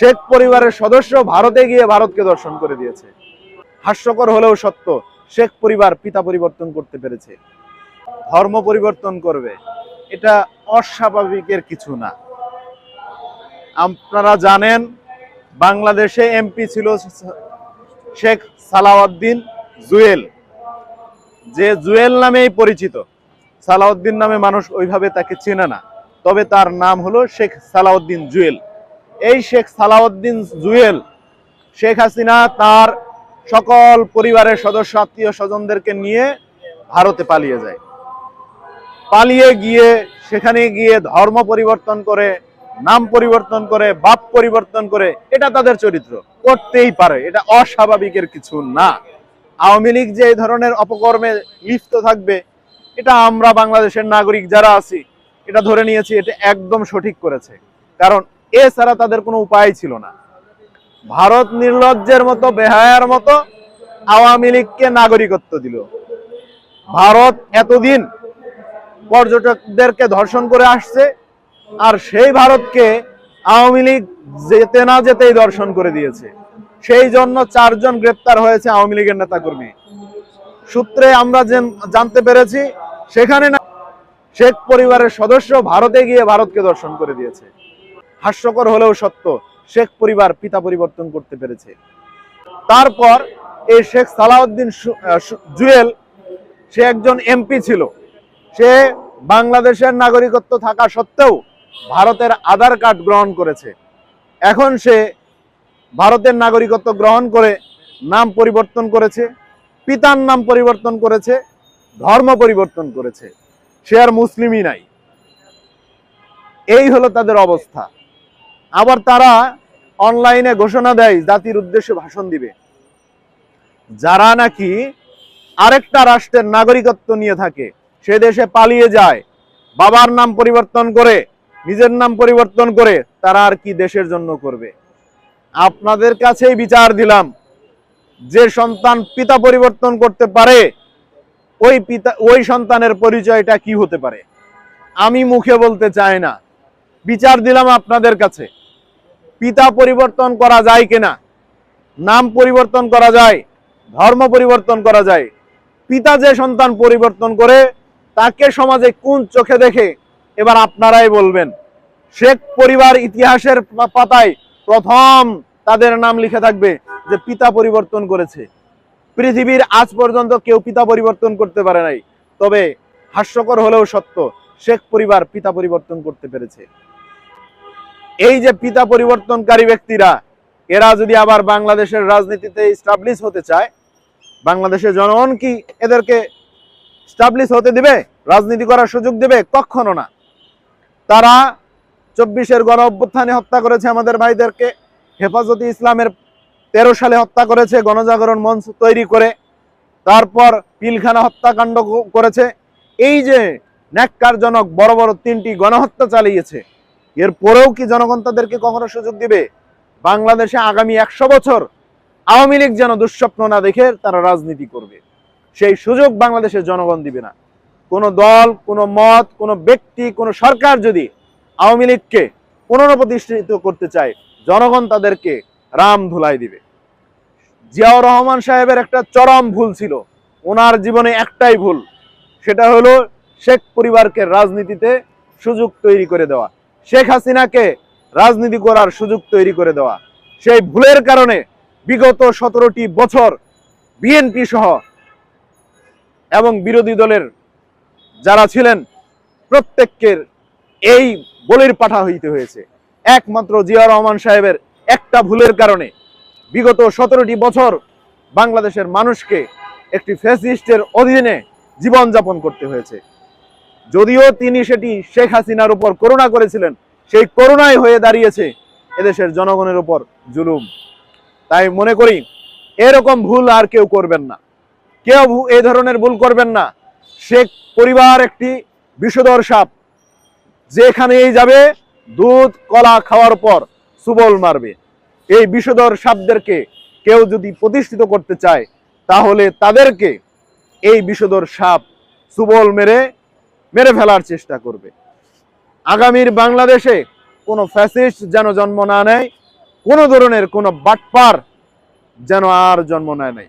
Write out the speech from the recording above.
শেখ পরিবারের সদস্য ভারতে গিয়ে ভারতকে দর্শন করে দিয়েছে। হাস্যকর হলেও সত্য, শেখ পরিবার পিতা পরিবর্তন করতে পেরেছে। ধর্ম পরিবর্তন করবে, এটা অস্বাভাবিকের কিছু না। আপনারা জানেন, বাংলাদেশে এমপি ছিল শেখ সালাউদ্দিন জুয়েল। যে জুয়েল নামেই পরিচিত, সালাউদ্দিন নামে মানুষ ওইভাবে তাকে চেনে না। তবে তার নাম হলো শেখ সালাউদ্দিন জুয়েল। এই শেখ সালাউদ্দিন জুয়েল, শেখ হাসিনা তার সকল পরিবারের সদস্য, আত্মীয় স্বজনদেরকে নিয়ে ভারতে পালিয়ে যায়। পালিয়ে গিয়ে সেখানে গিয়ে ধর্ম পরিবর্তন করে, নাম পরিবর্তন করে, বাপ পরিবর্তন করে, এটা তাদের চরিত্র। করতেই পারে, এটা অস্বাভাবিকের কিছু না। আওয়ামী লীগ যে এই ধরনের অপকর্মে লিপ্ত থাকবে, এটা আমরা বাংলাদেশের নাগরিক যারা আছি, এটা ধরে নিয়েছি, এটা একদম সঠিক করেছে। কারণ এছাড়া তাদের কোনো উপায় ছিল না। ভারত নির্লজ্জের মতো, বেহায়ার মতো আওয়ামী লীগকে নাগরিকত্ব দিল। ভারত এতদিন পর্যটকদেরকে ধর্ষণ করে আসছে আর সেই ভারতকে আওয়ামী লীগ যেতে না যেতেই দর্শন করে দিয়েছে। সেই জন্য চারজন গ্রেপ্তার হয়েছে আওয়ামী লীগের নেতাকর্মী। সূত্রে আমরা যে- জানতে পেরেছি, সেখানে না শেখ পরিবারের সদস্য ভারতে গিয়ে ভারতকে দর্শন করে দিয়েছে। হাস্যকর হলেও সত্য, শেখ পরিবার পিতা পরিবর্তন করতে পেরেছে। তারপর এই শেখ সালাউদ্দিন জুয়েল, সে একজন এমপি ছিল। সে বাংলাদেশের নাগরিকত্ব থাকা সত্ত্বেও ভারতের আধার কার্ড গ্রহণ করেছে। এখন সে ভারতের নাগরিকত্ব গ্রহণ করে নাম পরিবর্তন করেছে, পিতার নাম পরিবর্তন করেছে, ধর্ম পরিবর্তন করেছে। সে আর মুসলিমই নাই। এই হলো তাদের অবস্থা। আবার তারা অনলাইনে ঘোষণা দেয়, জাতির উদ্দেশ্যে ভাষণ দিবে। যারা নাকি আরেকটা রাষ্ট্রের নাগরিকত্ব নিয়ে থাকে, সে দেশে পালিয়ে যায়, বাবার নাম পরিবর্তন করে, নিজের নাম পরিবর্তন করে, তারা আর কি দেশের জন্য করবে? আপনাদের কাছেই বিচার দিলাম, যে সন্তান পিতা পরিবর্তন করতে পারে, ওই পিতা, ওই সন্তানের পরিচয়টা কি হতে পারে? আমি মুখে বলতে চাই না। বিচার দিলাম আপনাদের কাছে। পিতা পরিবর্তন করা যায় কিনা, নাম পরিবর্তন করা যায়, ধর্ম পরিবর্তন করা যায়, পিতা যে সন্তান পরিবর্তন করে, তাকে সমাজে কোন চোখে দেখে, এবার আপনারাই বলবেন। শেখ পরিবার ইতিহাসের পাতায় প্রথম তাদের নাম লিখে থাকবে যে পিতা পরিবর্তন করেছে। পৃথিবীর আজ পর্যন্ত কেউ পিতা পরিবর্তন করতে পারে নাই, তবে হাস্যকর হলেও সত্য, শেখ পরিবার পিতা পরিবর্তন করতে পেরেছে। এই যে পিতা পরিবর্তনকারী ব্যক্তিরা, এরা যদি আবার বাংলাদেশের রাজনীতিতে স্টাবলিশ হতে চায় বাংলাদেশের জনগণ কি এদেরকে স্টাবলিশ হতে দিবে? রাজনীতি করার সুযোগ দেবে? কখনো না। তারা চব্বিশের গণ অভ্যুত্থানে হত্যা করেছে আমাদের ভাইদেরকে, হেফাজতে ইসলামের তেরো সালে হত্যা করেছে, গণজাগরণ মঞ্চ তৈরি করে, তারপর পিলখানা হত্যাকাণ্ড করেছে। এই যে ন্যাক্কারজনক বড় বড় তিনটি গণহত্যা চালিয়েছে এর পরেও কি জনগণ তাদেরকে কখনো সুযোগ দিবে? বাংলাদেশে আগামী একশো বছর আওয়ামী লীগ যেন দুঃস্বপ্ন না দেখে তারা রাজনীতি করবে। সেই সুযোগ বাংলাদেশের জনগণ দিবে না। কোনো দল, কোনো মত, কোনো ব্যক্তি, কোনো সরকার যদি আওয়ামী লীগকে পুনরপ্রতিষ্ঠিত করতে চায়, জনগণ তাদেরকে রাম ধুলাই দিবে। জিয়াউর রহমান সাহেবের একটা চরম ভুল ছিল। ওনার জীবনে একটাই ভুল, সেটা হলো শেখ পরিবারকে রাজনীতিতে সুযোগ তৈরি করে দেওয়া। শেখ হাসিনাকে রাজনীতি করার সুযোগ তৈরি করে দেওয়া। সেই ভুলের কারণে বিগত সতেরোটি বছর বিএনপি সহ এবং বিরোধী দলের যারা ছিলেন প্রত্যেকের এই বলির পাঠা হইতে হয়েছে। একমাত্র জিয়া রহমান সাহেবের একটা ভুলের কারণে বিগত সতেরোটি বছর বাংলাদেশের মানুষকে একটি ফ্যাসিস্টের অধীনে জীবনযাপন করতে হয়েছে। যদিও তিনি সেটি শেখ হাসিনার উপর করুণা করেছিলেন, সেই করুণাই হয়ে দাঁড়িয়েছে এদেশের জনগণের উপর জুলুম। তাই মনে করি, এরকম ভুল আর কেউ করবেন না। কেউ এই ধরনের ভুল করবেন না। শেখ পরিবার একটি বিষধর সাপ, যেখানেই যাবে, দুধ, কলা খাওয়ার পর সুবল মারবে। এই বিষধর সাপদেরকে কেউ যদি প্রতিষ্ঠিত করতে চায়, তাহলে তাদেরকে এই বিষধর সাপ সুবল মেরে মেরে ফেলার চেষ্টা করবে। আগামীর বাংলাদেশে কোনো ফ্যাসিস্ট যেন জন্ম না নেয়, কোনো ধরনের কোনো বাটপার যেন আর জন্ম নেয়। নাই